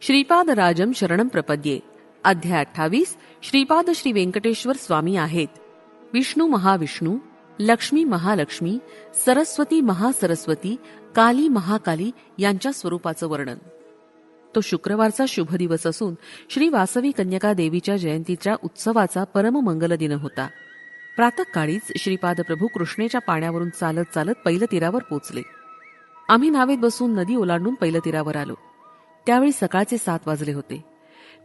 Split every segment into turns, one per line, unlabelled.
श्रीपाद राजम शरणम प्रपद्ये. अध्याय अठ्ठावीस. श्रीपाद श्री व्यंकटेश्वर स्वामी आहेत. विष्णू महाविष्णू लक्ष्मी महालक्ष्मी सरस्वती महासरस्वती काली महाकाली यांच्या स्वरूपाचं वर्णन. तो शुक्रवारचा शुभ दिवस असून श्री वासवी कन्यका देवीच्या जयंतीच्या उत्सवाचा परममंगल दिन होता. प्रातकाळीच श्रीपाद प्रभू कृष्णेच्या पाण्यावरून चालत चालत पैलतीरावर पोचले. आम्ही नावेत बसून नदी ओलांडून पैलतीरावर आलो. त्यावेळी सकाळचे सात वाजले होते.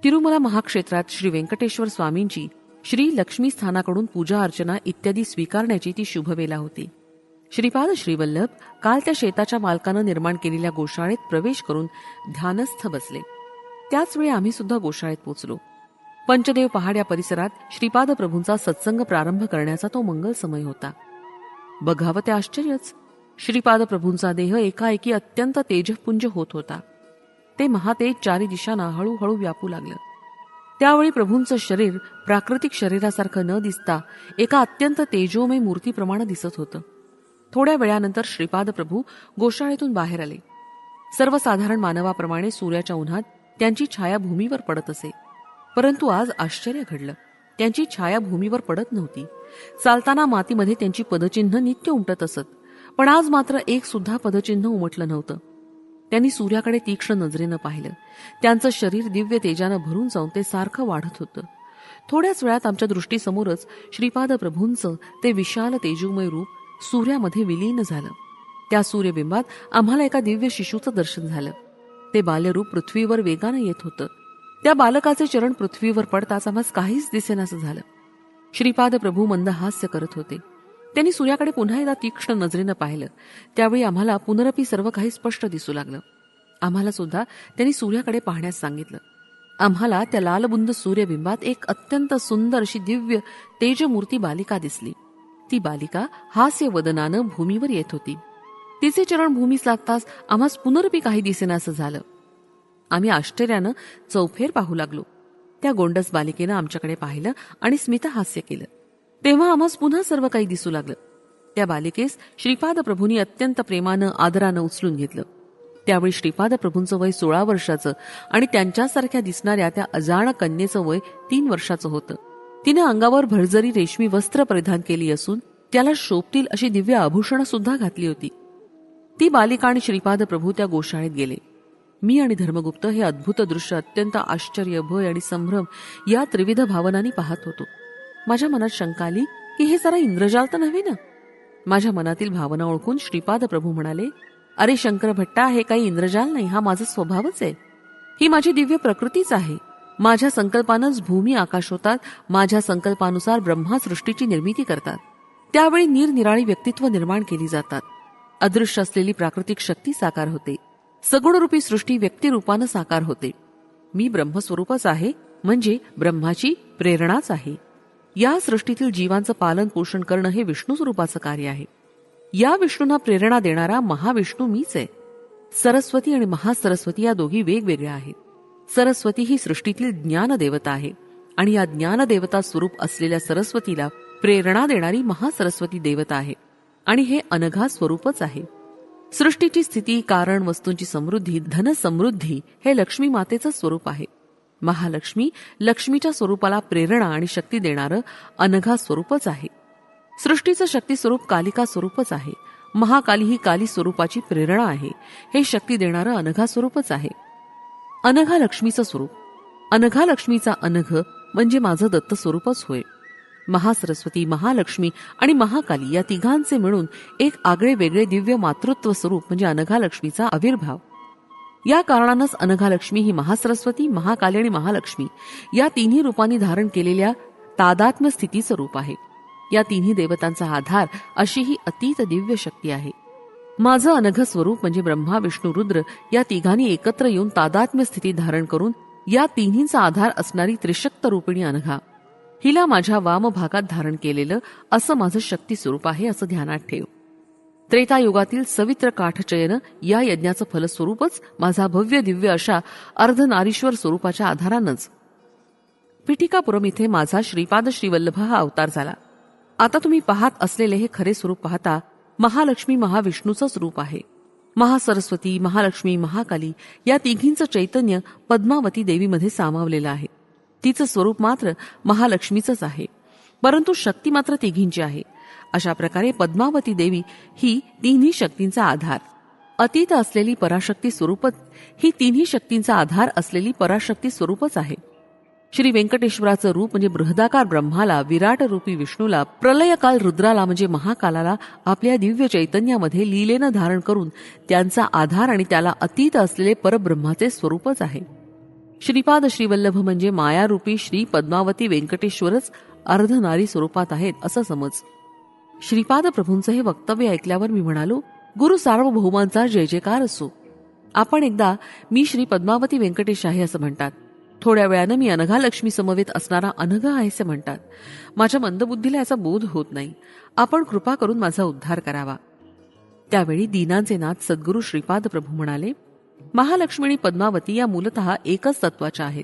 तिरुमला महाक्षेत्रात श्री व्यंकटेश्वर स्वामींची श्री लक्ष्मी स्थानाकडून पूजा अर्चना इत्यादी स्वीकारण्याची ती शुभवेला होती. श्रीपाद श्रीवल्लभ काल त्या शेताच्या मालकानं निर्माण केलेल्या गोशाळेत प्रवेश करून ध्यानस्थ बसले. त्याच वेळी आम्ही सुद्धा गोशाळेत पोचलो. पंचदेव पहाड या परिसरात श्रीपाद प्रभूंचा सत्संग प्रारंभ करण्याचा तो मंगल समय होता. बघावं ते आश्चर्यच. श्रीपाद प्रभूंचा देह एकाएकी अत्यंत तेजपुंज होत होता. ते महातेज चारी दिशांना हळूहळू व्यापू लागलं. त्यावेळी प्रभूंचं शरीर प्राकृतिक शरीरासारखं न दिसता एका अत्यंत तेजोमय मूर्तीप्रमाणे दिसत होतं. थोड्या वेळानंतर श्रीपाद प्रभू गोशाळेतून बाहेर आले. सर्वसाधारण मानवाप्रमाणे सूर्याच्या उन्हात त्यांची छाया भूमीवर पडत असे. परंतु आज आश्चर्य घडलं. त्यांची छाया भूमीवर पडत नव्हती. चालताना मातीमध्ये त्यांची पदचिन्ह नित्य उमटत असत. पण आज मात्र एक सुद्धा पदचिन्ह उमटलं नव्हतं. त्यांनी सूर्याकडे तीक्ष्ण नजरेनं पाहिलं. त्यांचं शरीर दिव्य तेजानं भरून जाऊन ते सारखं वाढत होतं. थोड्याच वेळात आमच्या दृष्टीसमोरच श्रीपाद प्रभूंचं ते विशाल तेजोमय रूप सूर्यामध्ये विलीन झालं. त्या सूर्यबिंबात आम्हाला एका दिव्य शिशूचं दर्शन झालं. ते बाल्यरूप पृथ्वीवर वेगानं येत होतं. त्या बालकाचे चरण पृथ्वीवर पडताच आम्हाला काहीच दिसेनासं झालं. श्रीपाद प्रभू मंद हास्य करत होते. त्यांनी सूर्याकडे पुन्हा एकदा तीक्ष्ण नजरेनं पाहिलं. त्यावेळी आम्हाला पुनरपी सर्व काही स्पष्ट दिसू लागलं. आम्हाला सुद्धा त्यांनी सूर्याकडे पाहण्यास सांगितलं. आम्हाला त्या लालबुंद सूर्यबिंबात एक अत्यंत सुंदर अशी दिव्य तेजमूर्ती बालिका दिसली. ती बालिका हास्य वदनानं भूमीवर येत होती. तिचे चरण भूमीस लागताच आम्हास पुनरपी काही दिसेनासं झालं. आम्ही आश्चर्यानं चौफेर पाहू लागलो. त्या गोंडस बालिकेनं आमच्याकडे पाहिलं आणि स्मितहास्य केलं. तेव्हा आम्हास पुन्हा सर्व काही दिसू लागलं. त्या बालिकेस श्रीपाद प्रभूंनी अत्यंत प्रेमानं आदरानं उचलून घेतलं. त्यावेळी श्रीपाद प्रभूंचं वय सोळा वर्षाचं आणि त्यांच्यासारख्या दिसणाऱ्या त्या अजाण कन्येचं वय तीन वर्षाचं होतं. तिनं अंगावर भरजरी रेशमी वस्त्र परिधान केली असून त्याला शोभतील अशी दिव्य आभूषणं सुद्धा घातली होती. ती बालिका आणि श्रीपाद प्रभू त्या गोशाळेत गेले. मी आणि धर्मगुप्त हे अद्भुत दृश्य अत्यंत आश्चर्य भय आणि संभ्रम या त्रिविध भावनांनी पाहत होतो. माझ्या मनात शंका आली की हे जरा इंद्रजाल तर नव्हे ना? माझ्या मनातील भावना ओळखून श्रीपाद प्रभू म्हणाले अरे शंकर भट्टा हे काही इंद्रजाल नाही हा माझा स्वभावच आहे. ही माझी दिव्य प्रकृतीच आहे. माझ्या संकल्पानंच भूमी आकाश होतात माझ्या संकल्पानुसार ब्रह्मा सृष्टीची निर्मिती करतात. त्यावेळी निरनिराळी व्यक्तित्व निर्माण केली जातात. अदृश्य असलेली प्राकृतिक शक्ती साकार होते. सगुणरूपी सृष्टी व्यक्तिरूपानं साकार होते. मी ब्रह्मस्वरूपच आहे म्हणजे ब्रह्माची प्रेरणाच आहे. या सृष्टीतील जीवांचं पालन पोषण करणं हे विष्णू स्वरूपाचं कार्य आहे. या विष्णूंना प्रेरणा देणारा महाविष्णू मीच आहे. सरस्वती आणि महासरस्वती या दोघी वेगवेगळ्या आहेत. सरस्वती ही सृष्टीतील ज्ञानदेवता आहे आणि या ज्ञानदेवता स्वरूप असलेल्या सरस्वतीला प्रेरणा देणारी महासरस्वती देवता आहे आणि हे अनघा स्वरूपच आहे. सृष्टीची स्थिती कारण वस्तूंची समृद्धी धन समृद्धी हे लक्ष्मी मातेचं स्वरूप आहे. महालक्ष्मी लक्ष्मीच्या स्वरूपाला प्रेरणा आणि शक्ती देणारं अनघा स्वरूपच आहे. सृष्टीचं शक्ती स्वरूप कालिका स्वरूपच आहे. महाकाली ही काली स्वरूपाची प्रेरणा आहे. हे शक्ती देणारं अनघा स्वरूपच आहे. अनघा लक्ष्मीचं स्वरूप. अनघा लक्ष्मीचा अनघ म्हणजे माझं दत्त स्वरूपच होय. महासरस्वती महालक्ष्मी आणि महाकाली या तिघांचे मिळून एक आगळे वेगळे दिव्य मातृत्व स्वरूप म्हणजे अनघा लक्ष्मीचा आविर्भाव. या कारणानंच अनघालक्ष्मी ही महासरस्वती महाकाली आणि महालक्ष्मी या तिन्ही रूपांनी धारण केलेल्या तादात्म्य स्थितीचं रूप आहे. या तिन्ही देवतांचा आधार अशी ही अतीत दिव्य शक्ती आहे. माझं अनघ स्वरूप म्हणजे ब्रह्मा विष्णू रुद्र या तिघांनी एकत्र येऊन तादात्म्य स्थिती धारण करून या तिन्हींचा आधार असणारी त्रिशक्त रूपिणी अनघा. हिला माझ्या वाम भागात धारण केलेलं असं माझं शक्ती स्वरूप आहे असं ध्यानात ठेव. त्रेतायुगातील सवित्र काठचयन या यज्ञाचं फलस्वरूपच माझा भव्य दिव्य अशा अर्धनारीश्वर स्वरूपाच्या आधारानंच. पिठिकापुरम इथे माझा श्रीपाद श्रीवल्लभ हा अवतार झाला. आता तुम्ही पाहत असलेले हे खरे स्वरूप पाहता महालक्ष्मी महाविष्णूचंच रूप आहे. महासरस्वती महालक्ष्मी महाकाली या तिघींचं चैतन्य पद्मावती देवीमध्ये सामावलेलं आहे. तिचं स्वरूप मात्र महालक्ष्मीचंच आहे. परंतु शक्ती मात्र तिघींची आहे. अशा प्रकारे पद्मावती देवी ही तिन्ही शक्तींचा आधार. अतीत असलेली पराशक्ती स्वरूपच ही तिन्ही शक्तींचा आधार असलेली पराशक्ती स्वरूपच आहे. श्री व्यंकटेश्वराचं रूप म्हणजे बृहदाकार ब्रह्माला विराट रूपी विष्णूला प्रलयकाल रुद्राला म्हणजे महाकालाला आपल्या दिव्य चैतन्यामध्ये लीलेनं धारण करून त्यांचा आधार आणि त्याला अतीत असलेले परब्रह्माचे स्वरूपच आहे. श्रीपाद श्रीवल्लभ म्हणजे मायारूपी श्री पद्मावती व्यंकटेश्वरच अर्धनारी स्वरूपात आहेत असं समज. श्रीपाद प्रभूंचं हे वक्तव्य ऐकल्यावर मी म्हणालो गुरु सार्वभौमांचा जय जयकार असो. आपण एकदा मी श्री पद्मावती व्यंकटेश आहे असं म्हणतात. थोड्या वेळानं मी अनघा लक्ष्मी समवेत असणारा अनघ आहे असे म्हणतात. माझ्या मंदबुद्धीला याचा बोध होत नाही. आपण कृपा करून माझा उद्धार करावा. त्यावेळी दीनांचे नाथ सद्गुरू श्रीपाद प्रभू म्हणाले महालक्ष्मी पद्मावती या मूलतः एकच तत्वाच्या आहेत.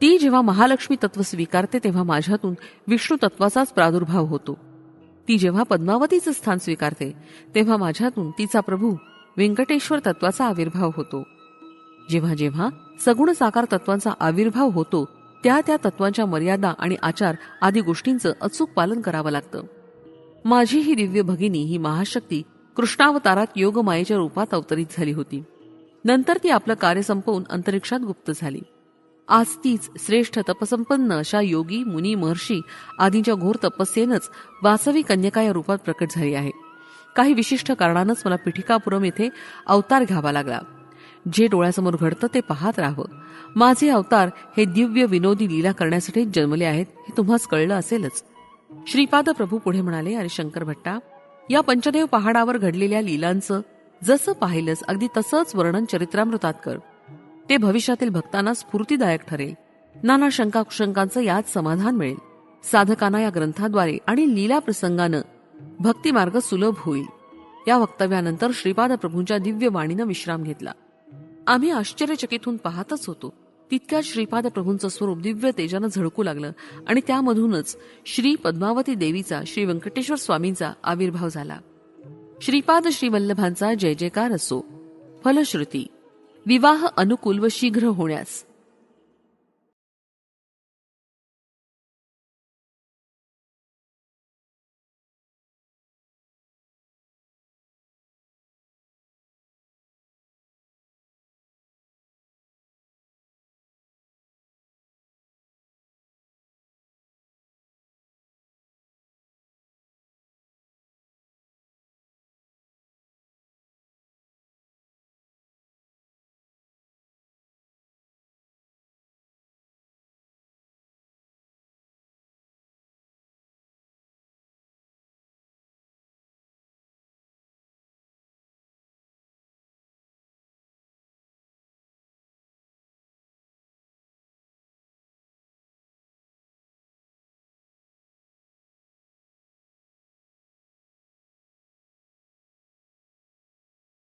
ती जेव्हा महालक्ष्मी तत्व स्वीकारते तेव्हा माझ्यातून विष्णू तत्वाचाच प्रादुर्भाव होतो. ती जेव्हा पद्मावतीचं स्थान स्वीकारते तेव्हा माझ्यातून तिचा प्रभू व्यंकटेश्वर तत्वाचा आविर्भाव होतो. जेव्हा जेव्हा सगुण साकार तत्वांचा आविर्भाव होतो त्या त्या तत्वांच्या मर्यादा आणि आचार आदी गोष्टींचं अचूक पालन करावं लागतं. माझी ही दिव्य भगिनी ही महाशक्ती कृष्णावतारात योगमायेच्या रूपात अवतरित झाली होती. नंतर ती आपलं कार्य संपवून अंतरिक्षात गुप्त झाली. आज तीच श्रेष्ठ तपसंपन्न अशा योगी मुनी महर्षी आदींच्या घोर तपस्येनंच वासवी कन्यका या रूपात प्रकट झाली आहे. काही विशिष्ट कारणानंच मला पिठिकापुरम येथे अवतार घ्यावा लागला. जे डोळ्यासमोर घडतं ते पाहत राहावं. माझे अवतार हे दिव्य विनोदी लीला करण्यासाठी जन्मले आहेत हे तुम्हाच कळलं असेलच. श्रीपाद प्रभू पुढे म्हणाले अरे शंकर भट्टा या पंचदेव पहाडावर घडलेल्या लीलांचं जसं पाहिलंस अगदी तसंच वर्णन चरित्रामृतात कर. ते भविष्यातील भक्तांना स्फूर्तीदायक ठरेल. नाना शंका कुशंकांचं यात समाधान मिळेल. साधकांना या ग्रंथाद्वारे आणि लीला प्रसंगानं भक्तिमार्ग सुलभ होईल. या वक्तव्यानंतर श्रीपाद प्रभूंच्या दिव्य वाणीनं विश्राम घेतला. आम्ही आश्चर्यचकितून पाहतच होतो. तितक्या श्रीपाद प्रभूंचं स्वरूप दिव्य तेजानं झळकू लागलं आणि त्यामधूनच श्री पद्मावती देवीचा श्री व्यंकटेश्वर स्वामींचा आविर्भाव झाला. श्रीपाद श्रीवल्लभांचा जय जयकार असो. फलश्रुती. विवाह अनुकूल व शीघ्र होण्यास.